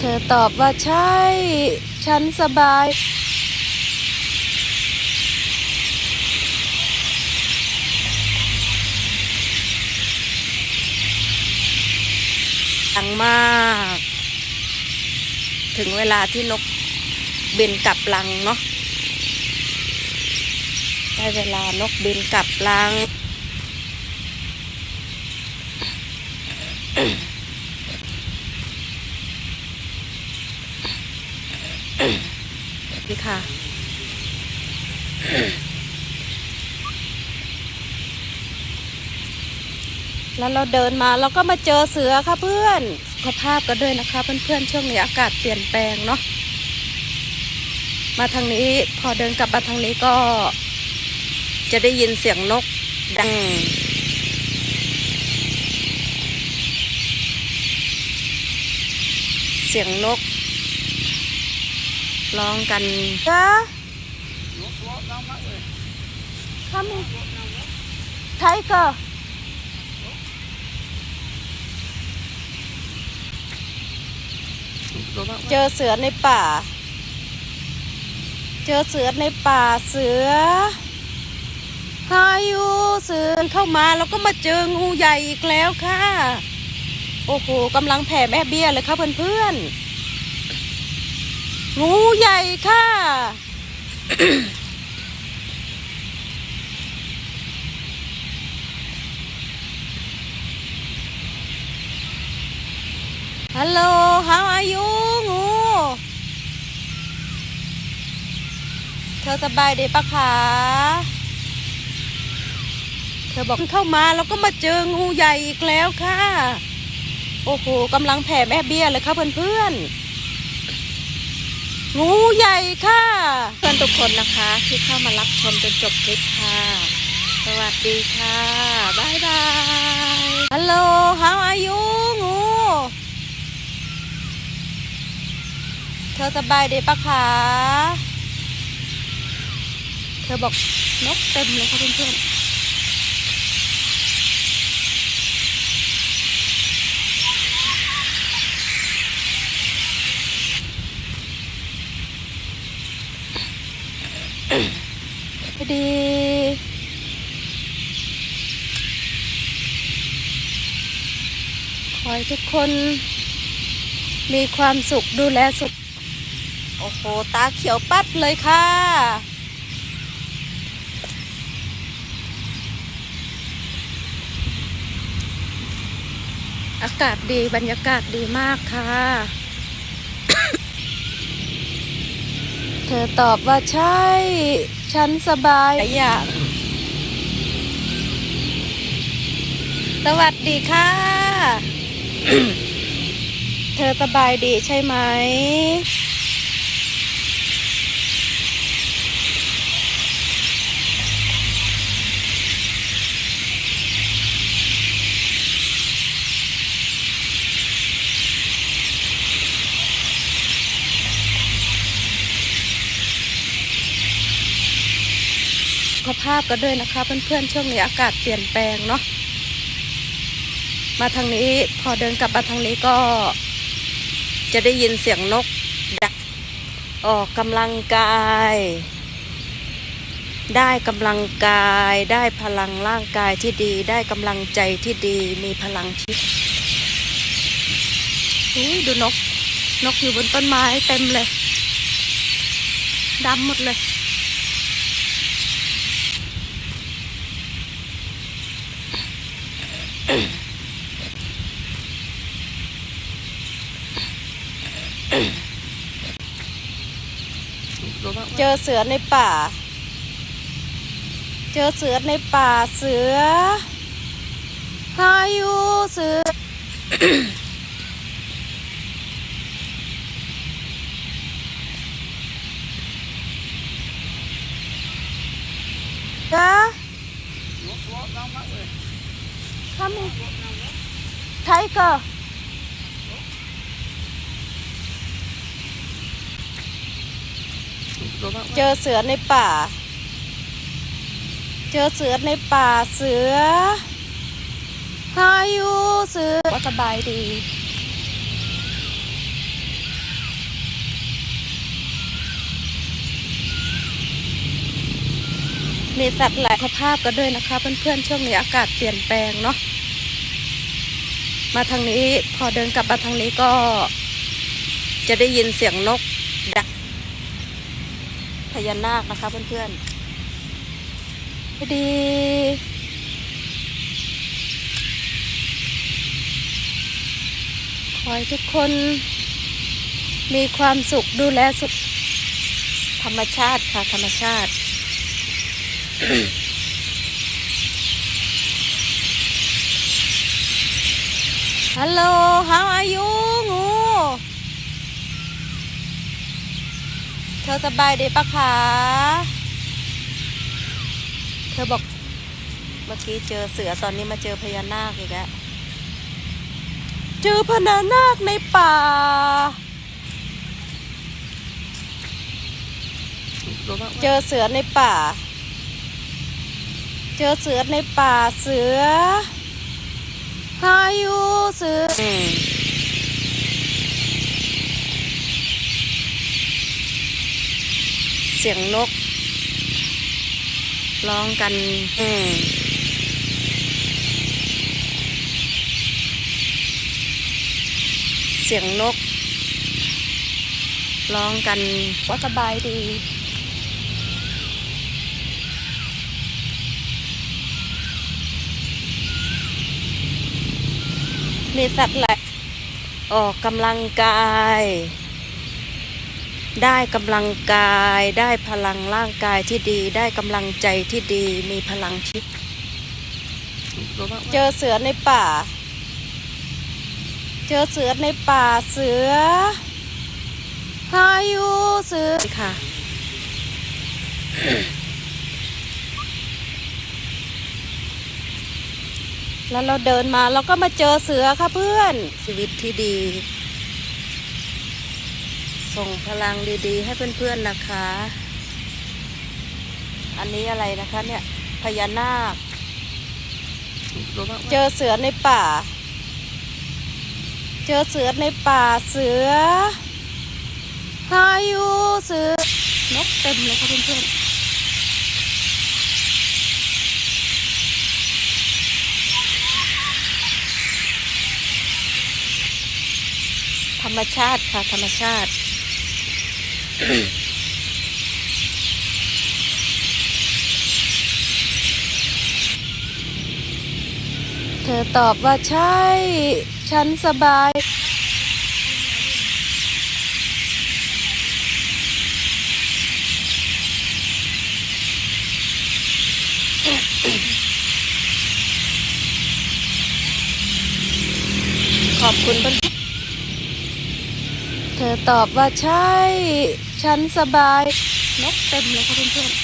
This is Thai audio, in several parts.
เธอตอบว่าใช่ ฉันสบาย ดังมาก ถึงเวลาที่นกบินกลับรังเนาะได้เวลานกบินกลับรัง นี่ค่ะ แล้วเราเดินมาเราก็มาเจอเสือค่ะเพื่อนขอภาพกันด้วยนะคะ เพื่อนๆช่วงนี้อากาศเปลี่ยนแปลงเนาะมาทางนี้พอเดินกลับมาทางนี้ก็ จะได้ยินเสียงนกดังเสียงนก ร้องกันจ้าทำไทเกอร์เจอเสือในป่า เจอเสือในป่าเสือพายุเสือเข้ามาแล้วก็มาเจองูใหญ่อีกแล้วค่ะ โอ้โหกำลังแผ่แม่เบี้ยเลยค่ะเพื่อนๆ งูใหญ่ค่ะ ฮัลโหล how are you งู เธอสบายดีปะคะ เธอบอกเข้ามาแล้วก็มาเจองูใหญ่อีกแล้วค่ะ โอ้โหกำลังแผ่แม่เบี้ยเลยค่ะเพื่อนๆ งูใหญ่ค่ะ เพื่อนทุกคนนะคะที่เข้ามารับชมจนจบคลิปค่ะ สวัสดีค่ะบ๊ายบายฮัลโหล how are you งูเธอสบายดีปะคะ เธอบอกนกเต็มเลยค่ะเพื่อนๆ ดี ขอให้ทุกคนมีความสุขดูแลสุข โอ้โห ตาเขียวปัดเลยค่ะ อากาศดีบรรยากาศดีมากค่ะ เธอตอบว่าใช่ ฉันสบายหลายอย่างสวัสดีค่ะ เธอสบายดีใช่ไหมาพกันด้วยนะคะ เพื่อนๆช่วงนี้อากาศเปลี่ยนแปลงเนาะมาทางนี้พอเดินกลับมาทางนี้ก็ จะได้ยินเสียงนกดักออกกำลังกาย ได้กำลังกาย ได้พลังร่างกายที่ดี ได้กำลังใจที่ดีมีพลังที่อุ้ยดูนก นกอยู่บนต้นไม้เต็มเลยดำหมดเลย เจอเสือในป่า เจอเสือในป่าเสือพายุเสือ จ้าทำไทเกอร์ เจอเสือในป่า เจอเสือในป่าเสือหายูเสือสบายดีมีสัตว์หลายสภาพก็ด้วยนะคะ เพื่อนๆช่วงนี้อากาศเปลี่ยนแปลงเนาะมาทางนี้พอเดินกลับมาทางนี้ก็ จะได้ยินเสียงนกดัก พญานาคนะคะเพื่อนๆพอดีขอให้ทุกคนมีความสุขดูแลสุขธรรมชาติค่ะ ธรรมชาติ ฮัลโหล how are you เธอสบายดีปะคะ เธอบอกเมื่อกี้เจอเสือตอนนี้มาเจอพญานาคอีกแล้ว เจอพญานาคในป่า เจอเสือในป่า เจอเสือในป่าเสือพายุเสืออืม เสียงนกร้องกันอืมเสียงนกร้องกันว่าสบายดี มีสัตว์หลายออกกำลังกาย ได้กำลังกาย ได้พลังร่างกายที่ดี ได้กำลังใจที่ดี มีพลังชิดเจอเสือในป่า เจอเสือในป่าเสือพายุเสือค่ะ แล้วเราเดินมาเราก็มาเจอเสือค่ะเพื่อนชีวิตที่ดี ส่งพลังดีๆ ให้เพื่อนๆนะคะ อันนี้อะไรนะคะเนี่ยพญานาค เจอเสือในป่า เจอเสือในป่าเสือพายุเสือนกเต็มเลยค่ะเพื่อนๆธรรมชาติค่ะ ธรรมชาติ เธอตอบว่าใช่ ฉันสบาย ขอบคุณเพื่อน เธอตอบว่าใช่ ฉันสบาย นกเต็มเลยค่ะเพื่อนๆ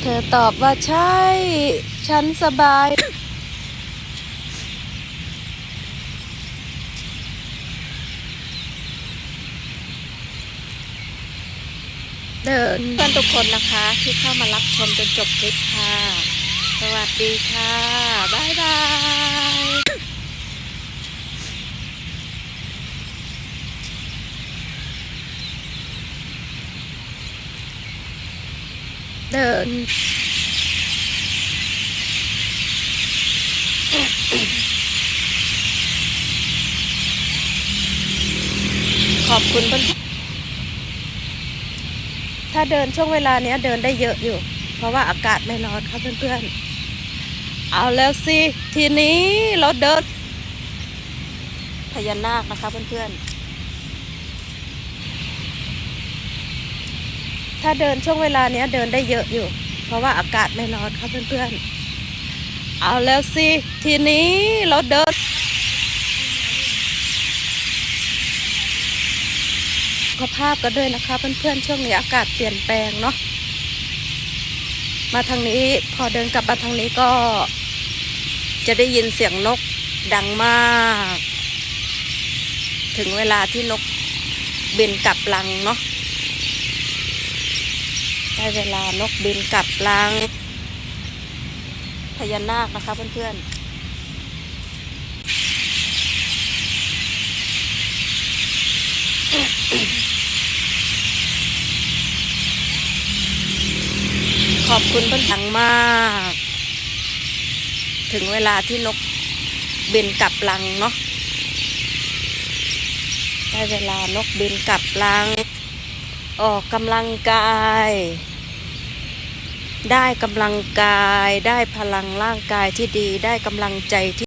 เธอตอบว่าใช่ ฉันสบาย เดินเพื่อนทุกคนนะคะที่เข้ามารับชมจนจบคลิปค่ะ สวัสดีค่ะ บ๊ายบายเดินขอบคุณเพื่อนาเดินช่วงเวลาเนี้ยเดินได้เยอะอยู่ เพราะว่าอากาศไม่ร้อนครับเพื่อนๆ เอาแล้วสิ ทีนี้เราเดินพญานาคนะคะเพื่อนๆ ถ้าเดินช่วงเวลาเนี้ยเดินได้เยอะอยู่ เพราะว่าอากาศไม่ร้อนครับเพื่อนๆ เอาแล้วสิ ทีนี้เราเดิน สุขภาพกันด้วยนะคะ เพื่อนๆช่วงนี้อากาศเปลี่ยนแปลงเนาะมาทางนี้พอเดินกลับมาทางนี้ก็ จะได้ยินเสียงนกดังมาก ถึงเวลาที่นกบินกลับลังเนาะได้เวลานกบินกลับลังพญานาคนะคะเพื่อนๆ嗯。 ขอบคุณเพื่อนทังมาก ถึงเวลาที่นกบินกลับรังเนาะได้เวลานกบินกลับรัง ออกกำลังกาย ได้กำลังกาย ได้พลังร่างกายที่ดี ได้กำลังใจที่